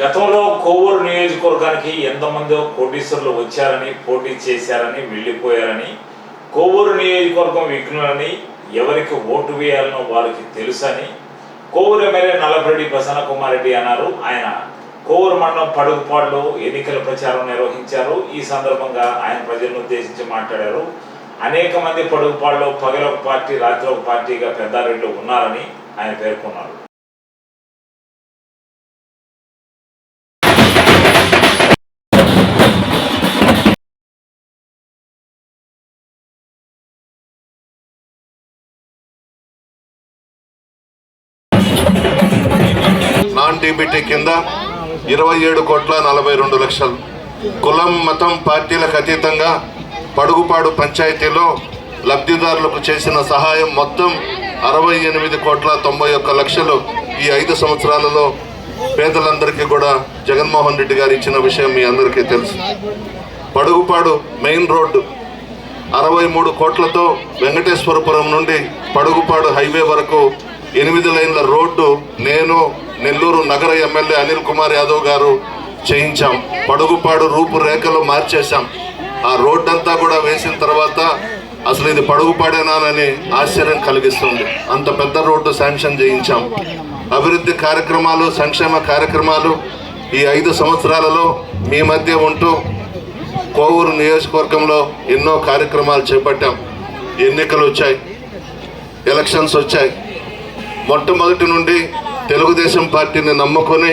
గతంలో కొవ్వూరు నియోజకవర్గానికి ఎంతమందో కోటీశ్వరులు వచ్చారని పోటీ చేశారని వెళ్ళిపోయారని కొవ్వూరు నియోజకవర్గం విఘ్నులని ఎవరికి ఓటు వేయాలనో వారికి తెలుసని కోవూరు ఎమ్మెల్యే నల్లపరెడ్డి ప్రసన్న కుమార్రెడ్డి అన్నారు. ఆయన కోవూరు మండలం పడుగుపాడులో ఎన్నికల ప్రచారం నిర్వహించారు. ఈ సందర్భంగా ఆయన ప్రజలను ఉద్దేశించి మాట్లాడారు. అనేక మంది పడుగుపాడులో పగల ఒక పార్టీ రాత్రి ఒక పార్టీగా పెద్దారెడ్లు ఉన్నారని ఆయన పేర్కొన్నారు. నాన్ టీబీటీ కింద ఇరవై ఏడు కోట్ల నలభై రెండు లక్షలు. కులం మతం పార్టీలకు అతీతంగా పడుగుపాడు పంచాయతీలో లబ్ధిదారులకు చేసిన సహాయం మొత్తం అరవై ఎనిమిది కోట్ల తొంభై ఒక్క లక్షలు ఈ ఐదు సంవత్సరాలలో పేదలందరికీ కూడా జగన్మోహన్ రెడ్డి గారు ఇచ్చిన విషయం మీ అందరికీ తెలుసు. పడుగుపాడు మెయిన్ రోడ్డు అరవై మూడు కోట్లతో వెంకటేశ్వరపురం నుండి పడుగుపాడు హైవే వరకు ఎనిమిది లైన్ల రోడ్డు నేను నెల్లూరు నగర ఎమ్మెల్యే అనిల్ కుమార్ యాదవ్ గారు చేయించాం. పడుగుపాడు రూపురేఖలు మార్చేశాం. ఆ రోడ్డంతా కూడా వేసిన తర్వాత అసలు ఇది పడుగుపాడేనానని ఆశ్చర్యం కలిగిస్తుంది. అంత పెద్ద రోడ్డు శాంక్షన్ చేయించాం. అభివృద్ధి కార్యక్రమాలు సంక్షేమ కార్యక్రమాలు ఈ ఐదు సంవత్సరాలలో మీ మధ్య ఉంటూ కోవూరు నియోజకవర్గంలో ఎన్నో కార్యక్రమాలు చేపట్టాం. ఎన్నికలు వచ్చాయి ఎలక్షన్స్ వచ్చాయి మొట్టమొదటి నుండి తెలుగుదేశం పార్టీని నమ్ముకొని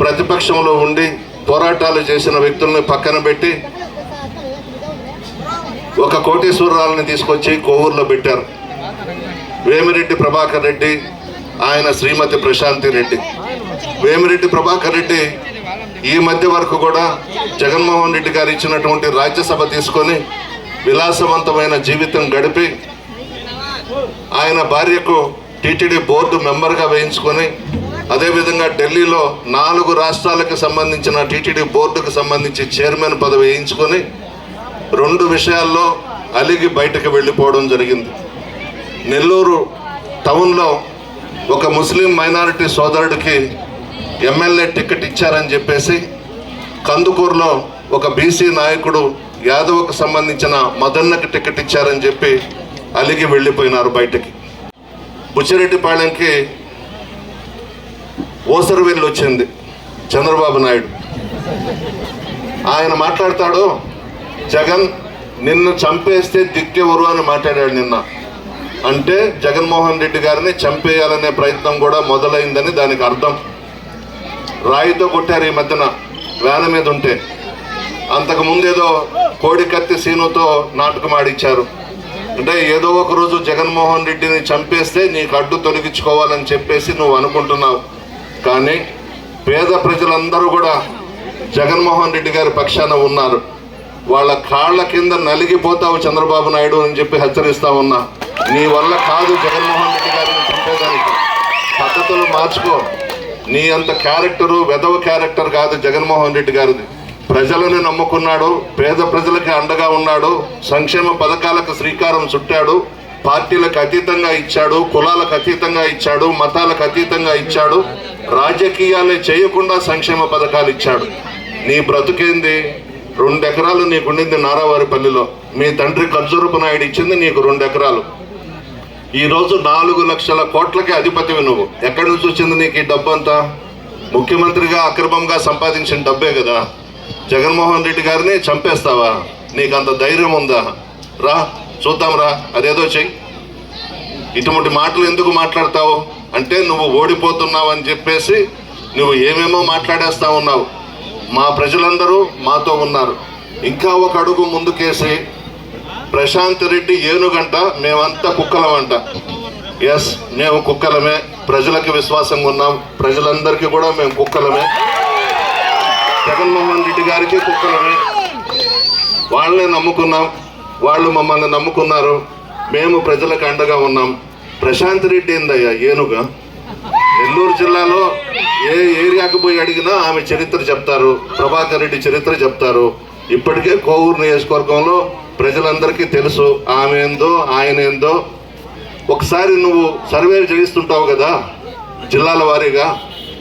ప్రతిపక్షంలో ఉండి పోరాటాలు చేసిన వ్యక్తుల్ని పక్కన పెట్టి ఒక కోటేశ్వరరావుని తీసుకొచ్చి కోవూరులో పెట్టారు. వేమిరెడ్డి ప్రభాకర్ రెడ్డి ఆయన శ్రీమతి ప్రశాంతి రెడ్డి. వేమిరెడ్డి ప్రభాకర్ రెడ్డి ఈ మధ్య వరకు కూడా జగన్మోహన్ రెడ్డి గారు ఇచ్చినటువంటి రాజ్యసభ తీసుకొని విలాసవంతమైన జీవితం గడిపి ఆయన భార్యకు టీటీడీ బోర్డు మెంబర్గా వేయించుకొని అదేవిధంగా ఢిల్లీలో నాలుగు రాష్ట్రాలకు సంబంధించిన టీటీడీ బోర్డుకు సంబంధించి చైర్మన్ పదవి వేయించుకొని రెండు విషయాల్లో అలిగి బయటకు వెళ్ళిపోవడం జరిగింది. నెల్లూరు టౌన్లో ఒక ముస్లిం మైనారిటీ సోదరుడికి ఎమ్మెల్యే టికెట్ ఇచ్చారని చెప్పేసి కందుకూరులో ఒక బీసీ నాయకుడు యాదవ్కు సంబంధించిన మదన్నకి టికెట్ ఇచ్చారని చెప్పి అలిగి వెళ్ళిపోయినారు బయటకి. బుచ్చిరెడ్డిపాళెంకి ఓసరవెల్లి వచ్చింది. చంద్రబాబు నాయుడు. ఆయన మాట్లాడతాడు జగన్ నిన్ను చంపేస్తే దిక్కెవరు అని మాట్లాడాడు నిన్న. అంటే జగన్మోహన్ రెడ్డి గారిని చంపేయాలనే ప్రయత్నం కూడా మొదలైందని దానికి అర్థం. రాయితో కొట్టారు ఈ మధ్యన వేల మీద ఉంటే. అంతకు ముందేదో కోడి కత్తి సీనుతో నాటకం ఆడిచ్చారు. అంటే ఏదో ఒక రోజు జగన్మోహన్ రెడ్డిని చంపేస్తే నీకు అడ్డు తొలగించుకోవాలని చెప్పేసి నువ్వు అనుకుంటున్నావు. కానీ పేద ప్రజలందరూ కూడా జగన్మోహన్ రెడ్డి గారి పక్షాన ఉన్నారు. వాళ్ళ కాళ్ళ కింద నలిగిపోతావు చంద్రబాబు నాయుడు అని చెప్పి హెచ్చరిస్తా ఉన్నా. నీ వల్ల కాదు జగన్మోహన్ రెడ్డి గారిని చంపేదానికి. పద్ధతులు మార్చుకో. నీ అంత క్యారెక్టరు వెదవ క్యారెక్టర్ కాదు జగన్మోహన్ రెడ్డి గారిది. ప్రజలను నమ్ముకున్నాడు పేద ప్రజలకి అండగా ఉన్నాడు సంక్షేమ పథకాలకు శ్రీకారం చుట్టాడు పార్టీలకు అతీతంగా ఇచ్చాడు కులాలకు అతీతంగా ఇచ్చాడు మతాలకు అతీతంగా ఇచ్చాడు రాజకీయాలే చేయకుండా సంక్షేమ పథకాలు ఇచ్చాడు. నీ బ్రతుకేంది? రెండు ఎకరాలు నీకుండింది నారావారిపల్లిలో. మీ తండ్రి ఖర్జూరపు నాయుడు ఇచ్చింది నీకు రెండు ఎకరాలు. ఈరోజు నాలుగు లక్షల కోట్లకే అధిపతివి నువ్వు. ఎక్కడి నుంచి వచ్చింది నీకు ఈ డబ్బు అంతా? ముఖ్యమంత్రిగా అక్రమంగా సంపాదించిన డబ్బే కదా. జగన్మోహన్ రెడ్డి గారిని చంపేస్తావా? నీకు అంత ధైర్యం ఉందా? రా చూద్దాం రా అదేదో చెయ్యి. ఇటువంటి మాటలు ఎందుకు మాట్లాడతావు? అంటే నువ్వు ఓడిపోతున్నావు అని చెప్పేసి నువ్వు ఏమేమో మాట్లాడేస్తా ఉన్నావు. మా ప్రజలందరూ మాతో ఉన్నారు. ఇంకా ఒక అడుగు ముందుకేసి ప్రశాంత్ రెడ్డి ఏనుగంట మేమంతా కుక్కలమంట. ఎస్ మేము కుక్కలమే ప్రజలకు విశ్వాసంగా ఉన్నాం. ప్రజలందరికీ కూడా మేము కుక్కలమే. జగన్మోహన్ రెడ్డి గారికి కుక్కలమే. వాళ్ళనే నమ్ముకున్నాం. వాళ్ళు మమ్మల్ని నమ్ముకున్నారు. మేము ప్రజలకు అండగా ఉన్నాం. ప్రశాంత్ రెడ్డి ఏందయ్యా? ఏనుగా? నెల్లూరు జిల్లాలో ఏ ఏరియాకు పోయి అడిగినా ఆమె చరిత్ర చెప్తారు ప్రభాకర్ రెడ్డి చరిత్ర చెప్తారు. ఇప్పటికే కోవూరు నియోజకవర్గంలో ప్రజలందరికీ తెలుసు ఆమె ఏందో ఆయన ఏందో. ఒకసారి నువ్వు సర్వేలు చేయిస్తుంటావు కదా జిల్లాల వారీగా.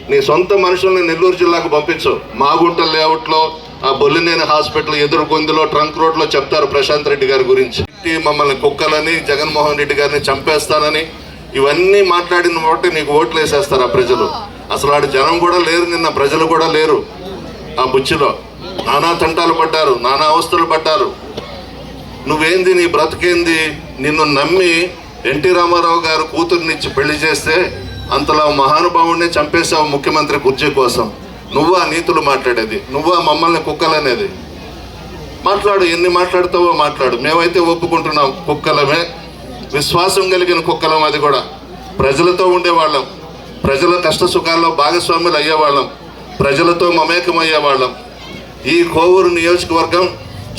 నీ సొంత మనుషుల్ని నెల్లూరు జిల్లాకు పంపించు. మాగుంట లేఅవుట్లో ఆ బొల్లినేని హాస్పిటల్ ఎదురు గొంతులో ట్రంక్ రోడ్లో చెప్తారు ప్రశాంత్ రెడ్డి గారి గురించి. పెట్టి మమ్మల్ని కుక్కలని జగన్మోహన్ రెడ్డి గారిని చంపేస్తానని ఇవన్నీ మాట్లాడిన బట్టి నీకు ఓట్లు వేసేస్తారు ఆ ప్రజలు. అసలు ఆడు జనం కూడా లేరు నిన్న ప్రజలు కూడా లేరు ఆ బుచ్చిలో. నానా తంటాలు పడ్డారు నానా అవస్థలు పడ్డారు. నువ్వేంది నీ బ్రతికేంది? నిన్ను నమ్మి ఎన్టీ రామారావు గారు కూతుర్నిచ్చి పెళ్ళి చేస్తే అంతలా మహానుభావుడిని చంపేశావు ముఖ్యమంత్రి కుర్చీ కోసం. నువ్వా నీతులు మాట్లాడేది నువ్వా మమ్మల్ని కుక్కలనేది? మాట్లాడు ఎన్ని మాట్లాడుతావో మాట్లాడు. మేమైతే ఒప్పుకుంటున్నాం కుక్కలమే. విశ్వాసం కలిగిన కుక్కలం అది కూడా. ప్రజలతో ఉండేవాళ్ళం. ప్రజల కష్ట సుఖాల్లో భాగస్వాములు అయ్యేవాళ్ళం. ప్రజలతో మమేకం అయ్యేవాళ్ళం. ఈ కోవూరు నియోజకవర్గం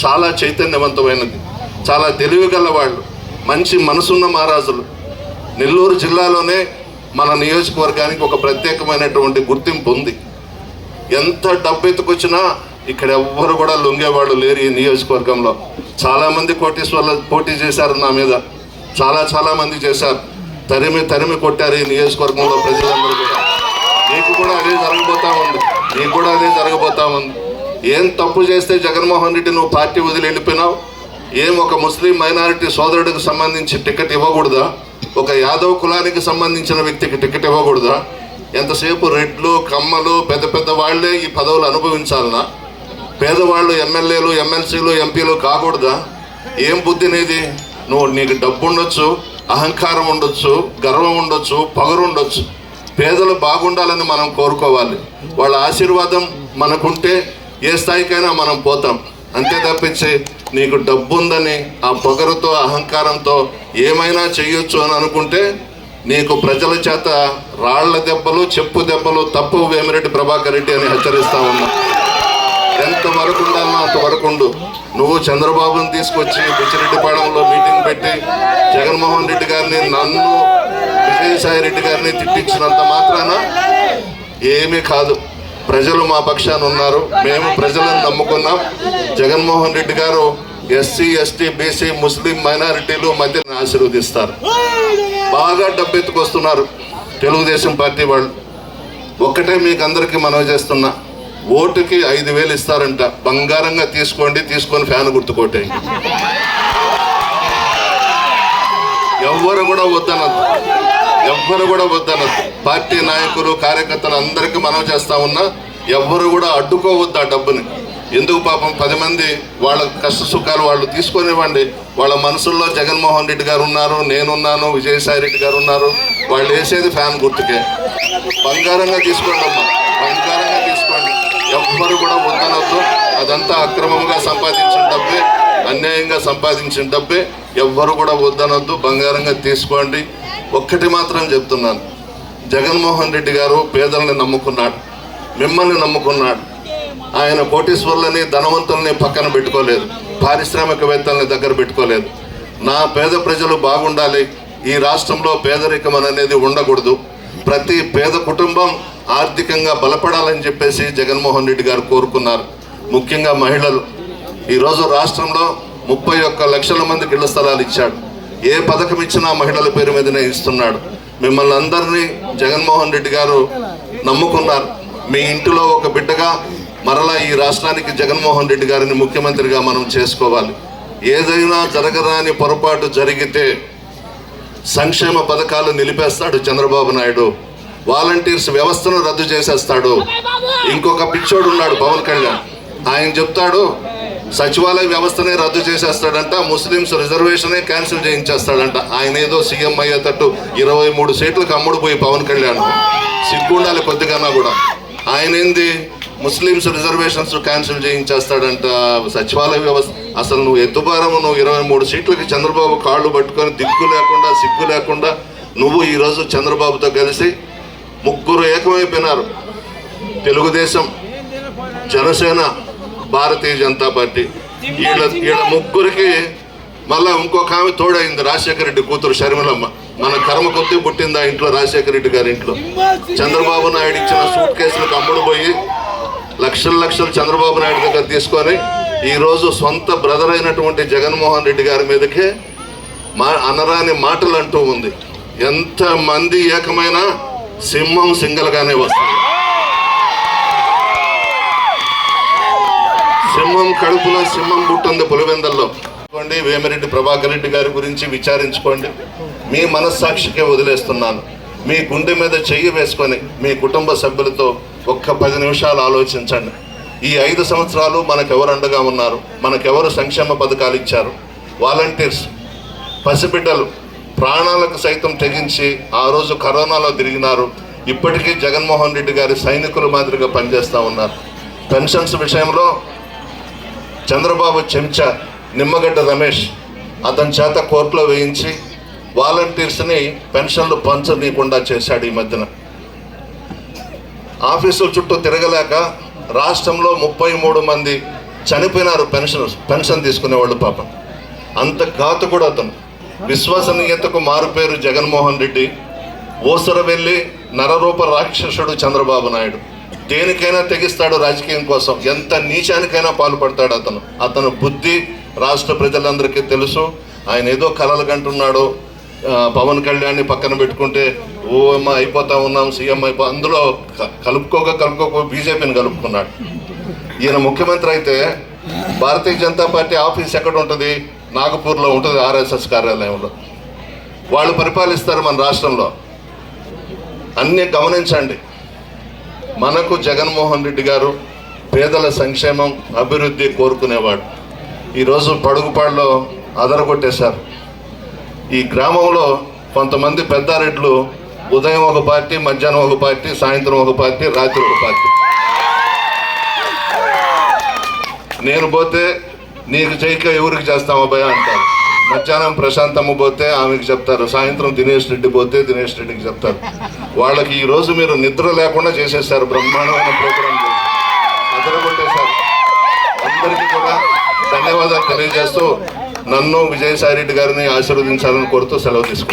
చాలా చైతన్యవంతమైనది. చాలా తెలివిగల వాళ్ళు మంచి మనసున్న మహారాజులు. నెల్లూరు జిల్లాలోనే మన నియోజకవర్గానికి ఒక ప్రత్యేకమైనటువంటి గుర్తింపు ఉంది. ఎంత డబ్బు ఎత్తుకొచ్చినా ఇక్కడ ఎవ్వరు కూడా లొంగేవాళ్ళు లేరు ఈ నియోజకవర్గంలో. చాలామంది కోటీశ్వర్లు పోటీ చేశారు నా మీద. చాలా చాలామంది చేశారు. తరిమి తరిమి కొట్టారు ఈ నియోజకవర్గంలో ప్రజలందరూ కూడా. నీకు కూడా అదే జరగబోతా ఉంది. నీకు కూడా అదే జరగబోతా ఉంది. ఏం తప్పు చేస్తే జగన్మోహన్ రెడ్డి నువ్వు పార్టీ వదిలి వెళ్ళిపోయినావు? ఏం ఒక ముస్లిం మైనారిటీ సోదరుడికి సంబంధించి టికెట్ ఇవ్వకూడదా? ఒక యాదవ్ కులానికి సంబంధించిన వ్యక్తికి టికెట్ ఇవ్వకూడదా? ఎంతసేపు రెడ్లు కమ్మలు పెద్ద పెద్ద వాళ్ళే ఈ పదవులు అనుభవించాలనా? పేదవాళ్ళు ఎమ్మెల్యేలు ఎమ్మెల్సీలు ఎంపీలు కాకూడదా? ఏం బుద్ధి నీది? నువ్వు నీకు డబ్బు ఉండొచ్చు అహంకారం ఉండొచ్చు గర్వం ఉండొచ్చు పొగరు ఉండొచ్చు. పేదలు బాగుండాలని మనం కోరుకోవాలి. వాళ్ళ ఆశీర్వాదం మనకుంటే ఏ స్థాయికైనా మనం పోతాం. అంతే తప్పించి నీకు డబ్బు ఉందని ఆ పొగరుతో అహంకారంతో ఏమైనా చేయొచ్చు అని అనుకుంటే నీకు ప్రజల చేత రాళ్ళ దెబ్బలు చెప్పు దెబ్బలు తప్పు వేమిరెడ్డి ప్రభాకర్ రెడ్డి అని హెచ్చరిస్తా ఉన్నా. ఎంత వరకు ఉండాలో అంతవరకు ఉండు నువ్వు చంద్రబాబుని తీసుకొచ్చి బుచ్చిరెడ్డిపాళెంలో మీటింగ్ పెట్టి జగన్మోహన్ రెడ్డి గారిని నన్ను విజయసాయి రెడ్డి గారిని తిట్టించినంత మాత్రాన ఏమీ కాదు. ప్రజలు మా పక్షాన ఉన్నారు. మేము ప్రజలను నమ్ముకున్నాం. జగన్మోహన్ రెడ్డి గారు ఎస్సీ ఎస్టీ బీసీ ముస్లిం మైనారిటీలు మధ్యన ఆశీర్వదిస్తారు. బాగా డబ్బెత్తుకొస్తున్నారు తెలుగుదేశం పార్టీ వాళ్ళు. ఒక్కటే మీకు అందరికీ మనవి చేస్తున్నా. ఓటుకి ఐదు వేలు ఇస్తారంట. బంగారంగా తీసుకోండి తీసుకొని ఫ్యాన్ గుర్తుకోటే ఎవ్వరు కూడా వద్దనద్దు. ఎవ్వరు కూడా వద్దనద్దు. పార్టీ నాయకులు కార్యకర్తలు అందరికీ మనం చేస్తా ఉన్నా ఎవ్వరు కూడా అడ్డుకోవద్దు ఆ డబ్బుని. ఎందుకు పాపం పది మంది వాళ్ళ కష్ట సుఖాలు వాళ్ళు తీసుకొనివ్వండి. వాళ్ళ మనసుల్లో జగన్మోహన్ రెడ్డి గారు ఉన్నారు నేనున్నాను విజయసాయి రెడ్డి గారు ఉన్నారు. వాళ్ళు వేసేది ఫ్యాన్ గుర్తుకే. బంగారంగా తీసుకోండి అమ్మా బంగారంగా తీసుకోండి. ఎవ్వరు కూడా వద్దనొద్దు అదంతా అక్రమంగా సంపాదించిన డబ్బే అన్యాయంగా సంపాదించిన డబ్బే. ఎవ్వరు కూడా వద్దనొద్దు. బంగారంగా తీసుకోండి. ఒక్కటి మాత్రం చెప్తున్నాను. జగన్మోహన్ రెడ్డి గారు పేదల్ని నమ్ముకున్నాడు. మిమ్మల్ని నమ్ముకున్నాడు. ఆయన కోటీశ్వరులని ధనవంతుల్ని పక్కన పెట్టుకోలేదు. పారిశ్రామికవేత్తల్ని దగ్గర పెట్టుకోలేదు. నా పేద ప్రజలు బాగుండాలి. ఈ రాష్ట్రంలో పేదరికం అనేది ఉండకూడదు. ప్రతి పేద కుటుంబం ఆర్థికంగా బలపడాలని చెప్పేసి జగన్మోహన్ రెడ్డి గారు కోరుకున్నారు. ముఖ్యంగా మహిళలు. ఈరోజు రాష్ట్రంలో ముప్పై ఒక్క లక్షల మందికి ఇళ్ళ స్థలాలు ఇచ్చాడు. ఏ పథకం ఇచ్చినా మహిళల పేరు మీదనే ఇస్తున్నాడు. మిమ్మల్ని అందరినీ జగన్మోహన్ రెడ్డి గారు నమ్ముకున్నారు. మీ ఇంటిలో ఒక బిడ్డగా మరలా ఈ రాష్ట్రానికి జగన్మోహన్ రెడ్డి గారిని ముఖ్యమంత్రిగా మనం చేసుకోవాలి. ఏదైనా జరగరాని పొరపాటు జరిగితే సంక్షేమ పథకాలు నిలిపేస్తాడు చంద్రబాబు నాయుడు. వాలంటీర్స్ వ్యవస్థను రద్దు చేసేస్తాడు. ఇంకొక పిచ్చోడు ఉన్నాడు పవన్ కళ్యాణ్. ఆయన చెప్తాడు సచివాలయ వ్యవస్థనే రద్దు చేసేస్తాడంట ముస్లిమ్స్ రిజర్వేషనే క్యాన్సిల్ చేయించేస్తాడంట. ఆయన ఏదో సీఎం అయ్యేటట్టు ఇరవై మూడు సీట్లకు అమ్ముడుపోయి పవన్ కళ్యాణ్. సిగ్గుండాలి కొద్దిగానా కూడా. ఆయన ఏంది? ముస్లిమ్స్ రిజర్వేషన్స్ క్యాన్సిల్ చేయించేస్తాడంట సచివాలయ వ్యవస్థ అసలు నువ్వు ఎత్తుబారం నువ్వు ఇరవై మూడు సీట్లకి చంద్రబాబు కాళ్ళు పట్టుకొని దిక్కు లేకుండా సిగ్గు లేకుండా నువ్వు ఈరోజు చంద్రబాబుతో కలిసి ముగ్గురు ఏకమైపోయినారు. తెలుగుదేశం జనసేన భారతీయ జనతా పార్టీ. వీళ్ళ వీళ్ళ ముగ్గురికి మళ్ళా ఇంకొక ఆమె తోడైంది రాజశేఖర రెడ్డి కూతురు షర్మిలమ్మ. మన కర్మ కొద్ది పుట్టింది ఆ ఇంట్లో రాజశేఖర రెడ్డి గారి ఇంట్లో. చంద్రబాబు నాయుడు ఇచ్చిన సూట్ కేసులకు అమ్ముడు పోయి లక్షల లక్షలు చంద్రబాబు నాయుడు దగ్గర తీసుకొని ఈరోజు సొంత బ్రదర్ అయినటువంటి జగన్మోహన్ రెడ్డి గారి మీదకే మా అనరాని మాటలు అంటూ ఉంది. ఎంతమంది ఏకమైన సింహం సింగల్గానే వస్తుంది. సింహం కడుపులో సింహం పుట్టింది పులివెందల్లో. చూసుకోండి వేమిరెడ్డి ప్రభాకర్ రెడ్డి గారి గురించి విచారించుకోండి. మీ మనస్సాక్షికే వదిలేస్తున్నాను. మీ గుండె మీద చెయ్యి వేసుకొని మీ కుటుంబ సభ్యులతో ఒక్క పది నిమిషాలు ఆలోచించండి. ఈ ఐదు సంవత్సరాలు మనకెవరు అండగా ఉన్నారు? మనకెవరు సంక్షేమ పథకాలు ఇచ్చారు? వాలంటీర్స్ పసిబిడ్డలు ప్రాణాలకు సైతం తెగించి ఆ రోజు కరోనాలో తిరిగినారు. ఇప్పటికీ జగన్మోహన్ రెడ్డి గారి సైనికుల మాదిరిగా పనిచేస్తూ ఉన్నారు. పెన్షన్స్ విషయంలో చంద్రబాబు చెంచా నిమ్మగడ్డ రమేష్ అతని చేత కోర్టులో వేయించి వాలంటీర్స్ని పెన్షన్లు పంచనీయకుండా చేశాడు ఈ మధ్యన. ఆఫీసుల చుట్టూ తిరగలేక రాష్ట్రంలో ముప్పై మూడు మంది చనిపోయినారు పెన్షన్ పెన్షన్ తీసుకునేవాళ్ళు పాపం. అంత ఘాతుకుడు అతను. విశ్వసనీయతకు మారుపేరు జగన్మోహన్ రెడ్డి ఓసర వెళ్ళి నరరూప రాక్షసుడు చంద్రబాబు నాయుడు. దేనికైనా తెగిస్తాడు రాజకీయం కోసం. ఎంత నీచానికైనా పాల్పడతాడు అతను. అతను బుద్ధి రాష్ట్ర ప్రజలందరికీ తెలుసు. ఆయన ఏదో కలలు కంటున్నాడు. పవన్ కళ్యాణ్ని పక్కన పెట్టుకుంటే ఓ అమ్మ అయిపోతా ఉన్నాం సీఎం అయిపో అందులో కలుపుకోక కలుపుకోక బీజేపీని కలుపుకున్నాడు. ఈయన ముఖ్యమంత్రి అయితే భారతీయ జనతా పార్టీ ఆఫీస్ ఎక్కడ ఉంటుంది? నాగపూర్లో ఉంటుంది ఆర్ఎస్ఎస్ కార్యాలయంలో. వాళ్ళు పరిపాలిస్తారు మన రాష్ట్రంలో. అన్నీ గమనించండి. మనకు జగన్మోహన్ రెడ్డి గారు పేదల సంక్షేమం అభివృద్ధి కోరుకునేవాడు. ఈరోజు పడుగుపాడులో అదరగొట్టేశారు. ఈ గ్రామంలో కొంతమంది పెద్దారెడ్లు ఉదయం ఒక పార్టీ మధ్యాహ్నం ఒక పార్టీ సాయంత్రం ఒక పార్టీ రాత్రి ఒక పార్టీ. నేను పోతే నీకు చేయక ఎవరికి చేస్తాం అబ్బాయి అంటారు. మధ్యాహ్నం ప్రశాంతమ్మ పోతే ఆమెకి చెప్తారు. సాయంత్రం దినేష్ రెడ్డి పోతే దినేష్ రెడ్డికి చెప్తారు. వాళ్ళకి ఈరోజు మీరు నిద్ర లేకుండా చేసేసారు బ్రహ్మాండమైన ప్రోగ్రాం అదరగొట్టేశారు అందరికీ కూడా ధన్యవాదాలు తెలియజేస్తూ నన్ను విజయసాయి రెడ్డి గారిని ఆశీర్వదించాలని కోరుతూ సెలవు తీసుకున్నాను